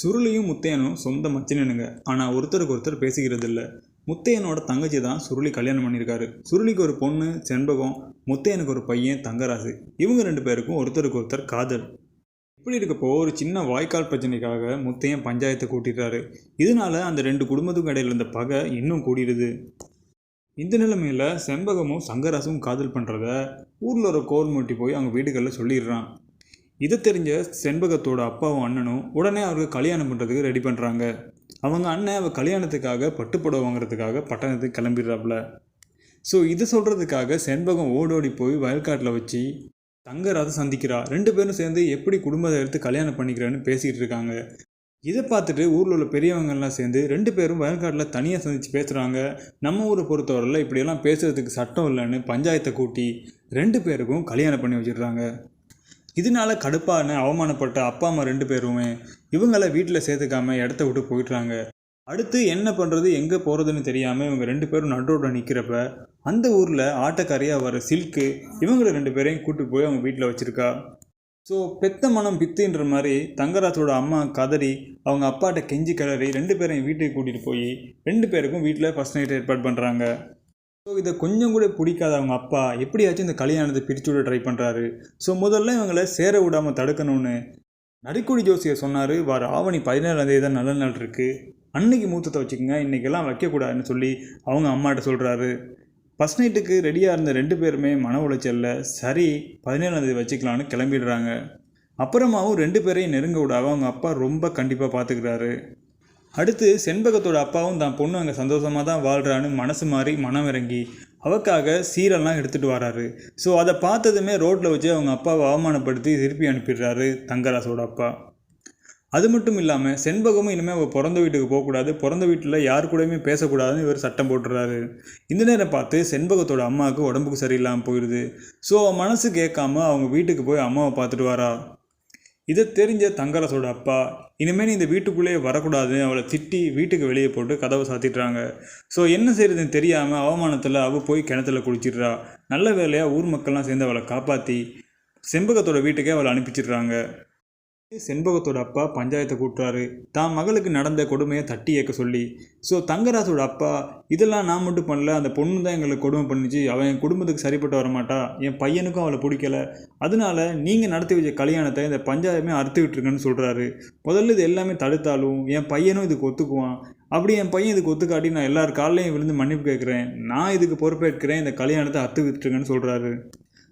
சுருளியும் முத்தையனும் சொந்த மச்சினனுங்க. ஆனால் ஒருத்தருக்கு ஒருத்தர் பேசிக்கிறது இல்லை முத்தையனோட தங்கச்சி தான் சுருளி கல்யாணம் பண்ணியிருக்காரு. சுருளிக்கு ஒரு பொண்ணு செண்பகம் முத்தையனுக்கு ஒரு பையன் தங்கராசு. இவங்க ரெண்டு பேருக்கும் ஒருத்தருக்கு ஒருத்தர் காதல். இப்படி இருக்கப்போ ஒரு சின்ன வாய்க்கால் பிரச்சனைக்காக முத்தையன் பஞ்சாயத்தை கூட்டிடுறாரு. இதனால அந்த ரெண்டு குடும்பத்துக்கும் இடையில இருந்த பகை இன்னும் கூடிடுது. இந்த நிலைமையில் செண்பகமும் சங்கராசும் காதல் பண்ணுறத ஊரில் ஒரு கோர்மூட்டி போய் அவங்க வீடுகளில் சொல்லிடுறான். இது தெரிஞ்ச செண்பகத்தோட அப்பாவும் அண்ணனும் உடனே அவருக்கு கல்யாணம் பண்ணுறதுக்கு ரெடி பண்ணுறாங்க அவங்க அண்ணன் அவள் கல்யாணத்துக்காக பட்டுப்புடவை வாங்குறதுக்காக பட்டணத்துக்கு கிளம்பிடுறாப்புல. ஸோ இது சொல்கிறதுக்காக செண்பகம் ஓடோடி போய் வயல்காட்டில் வச்சு தங்கராஜை சந்திக்கிறா. ரெண்டு பேரும் சேர்ந்து எப்படி குடும்பத்தை எடுத்து கல்யாணம் பண்ணிக்கிறேன்னு பேசிகிட்டு இருக்காங்க. இதை பார்த்துட்டு ஊரில் உள்ள பெரியவங்கெல்லாம் சேர்ந்து ரெண்டு பேரும் வயல்காட்டில் தனியாக சந்தித்து பேசுகிறாங்க நம்ம ஊரை பொறுத்தவரையில் இப்படியெல்லாம் பேசுகிறதுக்கு சட்டம் இல்லைன்னு பஞ்சாயத்தை கூட்டி ரெண்டு பேருக்கும் கல்யாணம் பண்ணி வச்சிடுறாங்க. இதனால கடுப்பான அவமானப்பட்ட அப்பா அம்மா ரெண்டு பேருமே இவங்களை வீட்டில் சேர்த்துக்காம இடத்த விட்டு போயிடுறாங்க அடுத்து என்ன பண்ணுறது எங்கே போகிறதுன்னு தெரியாமல் இவங்க ரெண்டு பேரும் நடுரோட நிற்கிறப்ப அந்த ஊரில் ஆட்டக்காரியாக வர சில்க்கு இவங்களை ரெண்டு பேரையும் கூட்டு போய் அவங்க வீட்டில் வச்சுருக்கா. ஸோ பெத்த மனம் பித்துன்ற மாதிரி தங்கராஜோட அம்மா கதறி அவங்க அப்பாட்ட கெஞ்சி கிளறி ரெண்டு பேரையும் வீட்டுக்கு கூட்டிகிட்டு போய் ரெண்டு பேருக்கும் வீட்டில் ஃபஸ்ட் நைட் ஏற்பாடு பண்ணுறாங்க ஸோ இதை கொஞ்சம் கூட பிடிக்காத அவங்க அப்பா எப்படியாச்சும் இந்த கல்யாணத்தை பிரித்து விட ட்ரை பண்ணுறாரு ஸோ முதல்ல இவங்களை சேர விடாமல் தடுக்கணும்னு நரிக்குடி ஜோசியர் சொன்னார். வர ஆவணி பதினேழாம் தேதி தான் நல்ல நாள் இருக்குது அன்னைக்கு மூத்தத்தை வச்சுக்கோங்க. இன்றைக்கெல்லாம் வைக்கக்கூடாதுன்னு சொல்லி அவங்க அம்மாட்ட சொல்கிறாரு ஃபஸ்ட் நைட்டுக்கு ரெடியாக இருந்த ரெண்டு பேருமே மன உளைச்சலில் சரி பதினேழாம் தேதி வச்சுக்கலான்னு கிளம்பிடுறாங்க. அப்புறமாவும் ரெண்டு பேரையும் நெருங்க விடாத அவங்க அப்பா ரொம்ப கண்டிப்பாக பார்த்துக்கிறாரு அடுத்து செண்பகத்தோட அப்பாவும் தான் பொண்ணு அங்கே சந்தோஷமாக தான் வாழ்கிறான்னு மனசு மாறி மனம் இறங்கி அவக்காக சீரெல்லாம் எடுத்துகிட்டு வராரு. ஸோ அதை பார்த்ததுமே ரோட்டில் வச்சு அவங்க அப்பாவை அவமானப்படுத்தி திருப்பி அனுப்பிடுறாரு தங்கராசோட அப்பா. அது மட்டும் இல்லாமல் செண்பகமும் இனிமேல் அவள் பிறந்த வீட்டுக்கு போகக்கூடாது பிறந்த வீட்டில் யார் கூடயுமே பேசக்கூடாதுன்னு இவர் சட்டம் போட்டுறாரு. இந்த நேரம் பார்த்து செண்பகத்தோட அம்மாவுக்கு உடம்புக்கு சரியில்லாமல் போயிடுது ஸோ அவன் மனசு கேட்காம அவங்க வீட்டுக்கு போய் அம்மாவை பார்த்துட்டு வரா. இதை தெரிஞ்ச தங்கரசோட அப்பா. இனிமேல் நீ இந்த வீட்டுக்குள்ளேயே வரக்கூடாதுன்னு அவளை திட்டி வீட்டுக்கு வெளியே போட்டு கதவை சாத்திடுறாங்க ஸோ என்ன செய்யறதுன்னு தெரியாமல் அவமானத்தில் அவள் போய் கிணத்துல குளிச்சிடுறா. நல்ல வேலையாக ஊர் மக்கள்லாம் சேர்ந்து அவளை காப்பாற்றி செம்பகத்தோட வீட்டுக்கே அவளை அனுப்பிச்சிடுறாங்க. செண்பகத்தோட அப்பா பஞ்சாயத்தை கூட்டுறாரு. தான் மகளுக்கு நடந்த கொடுமையை தட்டி ஏற்க சொல்லி ஸோ தங்கராசோட அப்பா இதெல்லாம் நான் மட்டும் பண்ணல. அந்த பொண்ணு தான் எங்களுக்கு கொடுமை பண்ணுச்சு. அவன் என் குடும்பத்துக்கு சரிப்பட்டு வரமாட்டா என் பையனுக்கும் அவளை பிடிக்கல. அதனால நீங்கள் நடத்தி வச்ச கல்யாணத்தை இந்த பஞ்சாயமே அறுத்து விட்டுருங்கன்னு சொல்கிறாரு முதல்ல இது எல்லாமே தடுத்தாலும் என் பையனும் இதுக்கு ஒத்துக்குவான். அப்படி என் பையன் இதுக்கு ஒத்துக்காட்டி நான் எல்லார் காலையும் விழுந்து மன்னிப்பு கேட்குறேன். நான் இதுக்கு பொறுப்பேற்கிறேன். இந்த கல்யாணத்தை அறுத்து விட்டுருங்கன்னு சொல்கிறாரு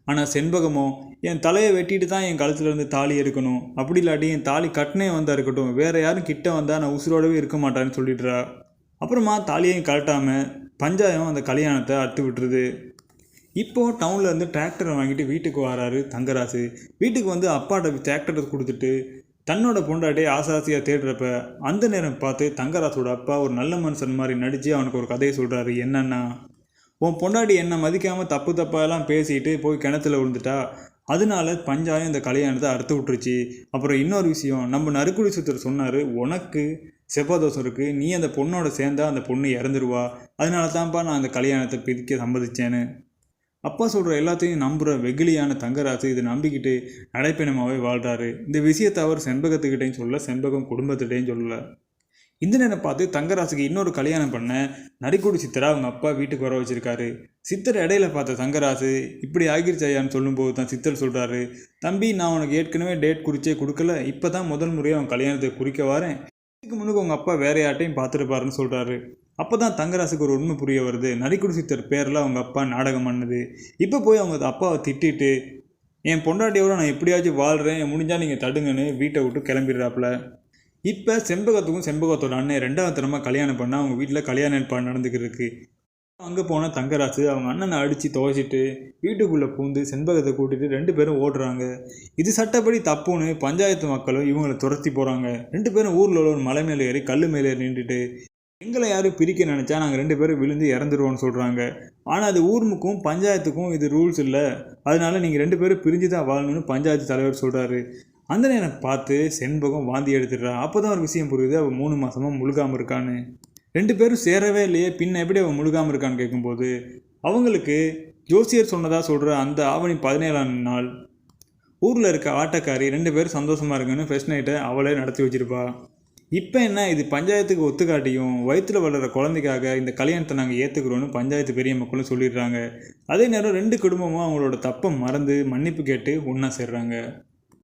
ஆனால் செண்பகமோ என் தலையை வெட்டிட்டு தான் என் கழுத்துலேருந்து தாலி எடுக்கணும். அப்படி இல்லாட்டி என் தாலி கட்டினே வந்தா இருக்கட்டும். வேறு யாரும் கிட்ட வந்தால் நான் உசுரோடவே இருக்க மாட்டேன்னு சொல்லிடுறா. அப்புறமா தாலியையும் கழட்டாமல் பஞ்சாயம் அந்த கல்யாணத்தை அறுத்து விட்டுருது. இப்போது டவுனில் இருந்து டிராக்டரை வாங்கிட்டு வீட்டுக்கு வராரு தங்கராசு. வீட்டுக்கு வந்து அப்பாட்ட டிராக்டரை கொடுத்துட்டு தன்னோட பொண்டாட்டியை ஆசாசியாக தேடுறப்ப அந்த நேரம் பார்த்து தங்கராசோட அப்பா ஒரு நல்ல மனுஷன் மாதிரி நடித்து அவனுக்கு ஒரு கதையை சொல்கிறாரு என்னன்னா உன் பொண்டாட்டி என்னை மதிக்காமல் தப்பு தப்பாலாம் பேசிட்டு போய் கிணத்துல விழுந்துட்டா? அதனால பஞ்சாயம் இந்த கல்யாணத்தை அறுத்து விட்டுருச்சு. அப்புறம் இன்னொரு விஷயம் நம்ம நறுக்குடி சுத்தர் சொன்னார் உனக்கு செவ்வாதோஷம் இருக்குது நீ அந்த பொண்ணோட சேர்ந்தா அந்த பொண்ணு இறந்துருவா. அதனால தான்ப்பா நான் அந்த கல்யாணத்தை பிரிக்க சம்மதிச்சேன்னு. அப்பா சொல்கிற எல்லாத்தையும் நம்புகிற வெகுளியான தங்கராசு இதை நம்பிக்கிட்டு நடைப்பயணமாகவே வாழ்கிறாரு இந்த விஷயத்தை அவர் செண்பகத்துக்கிட்டேயும் சொல்ல செண்பகம் குடும்பத்துக்கிட்டேயும் சொல்லலை. இந்த நேரம் பார்த்து தங்கராசுக்கு இன்னொரு கல்யாணம் பண்ண நரிக்குடி சித்தரை அவங்க அப்பா வீட்டுக்கு வர வச்சிருக்காரு. சித்தர் இடையில பார்த்த தங்கராசு இப்படி ஆகிருச்சாயான்னு சொல்லும்போது தான் சித்தர் சொல்கிறாரு தம்பி நான் உனக்கு ஏற்கனவே டேட் குறிச்சே கொடுக்கல. இப்போ தான் முதல் முறையாக அவன் கல்யாணத்தை குறிக்க வரேன். இதுக்கு முன்னுக்கு உங்கள் அப்பா வேற யார்ட்டையும் பார்த்துருப்பாருன்னு சொல்கிறாரு அப்போ தான் தங்கராசுக்கு ஒரு உண்மை புரிய வருது. நடிக்குடி சித்தர் பேரில் அவங்க அப்பா நாடகம் பண்ணுது. இப்போ போய் அவங்க அப்பாவை திட்டிட்டு என் பொண்டாட்டியோட நான் எப்படியாச்சும் வாழ்கிறேன் முடிஞ்சால் நீங்கள் தடுங்கன்னு வீட்டை விட்டு கிளம்பிடுறாப்புல. இப்போ செண்பகத்துக்கும் செண்பகத்தோட அண்ணன் ரெண்டாவது தினமாக கல்யாணம் பண்ணால் அவங்க வீட்டில் கல்யாணம் ஏற்பாடு நடந்துக்கிட்டு இருக்கு அங்கே போனால் தங்கராசு அவங்க அண்ணனை அடித்து துவைச்சிட்டு வீட்டுக்குள்ளே பூந்து செண்பகத்தை கூட்டிட்டு ரெண்டு பேரும் ஓடுறாங்க. இது சட்டப்படி தப்புன்னு பஞ்சாயத்து மக்களும் இவங்களை துரத்தி போகிறாங்க ரெண்டு பேரும் ஊரில் உள்ள ஒரு மலை மேலே ஏறி கல் மேலே ஏறி நின்றுட்டு எங்களை யாரும் பிரிக்க நினச்சா நாங்கள் ரெண்டு பேரும் விழுந்து இறந்துருவோம்னு சொல்கிறாங்க ஆனால் அது ஊர்முக்கும் பஞ்சாயத்துக்கும் இது ரூல்ஸ் இல்லை. அதனால நீங்கள் ரெண்டு பேரும் பிரிஞ்சு தான் வாழணும்னு பஞ்சாயத்து தலைவர் சொல்கிறாரு அந்த நேரம் பார்த்து செண்பகம் வாந்தி எடுத்துடுறா. அப்போ தான் ஒரு விஷயம் புரியுது அவள் மூணு மாதமாக முழுகாமல் இருக்கான்னு. ரெண்டு பேரும் சேரவே இல்லையே பின்ன எப்படி அவன் முழுகாமல் இருக்கான்னு கேட்கும்போது அவங்களுக்கு ஜோசியர் சொன்னதாக சொல்கிற அந்த ஆவணி பதினேழாம் நாள். ஊரில் இருக்க ஆட்டக்காரி ரெண்டு பேரும் சந்தோஷமாக இருக்குன்னு ஃபர்ஸ்ட் நைட்டை அவளே நடத்தி வச்சிருப்பா. இப்போ என்ன இது பஞ்சாயத்துக்கு ஒத்துக்காட்டியும் வயிற்றில் வளர்கிற குழந்தைக்காக இந்த கல்யாணத்தை நாங்கள் ஏற்றுக்குறோன்னு பஞ்சாயத்து பெரிய மக்களும் சொல்லிடுறாங்க. அதே நேரம் ரெண்டு குடும்பமும் அவங்களோட தப்பை மறந்து மன்னிப்பு கேட்டு ஒன்றா சேர்றாங்க.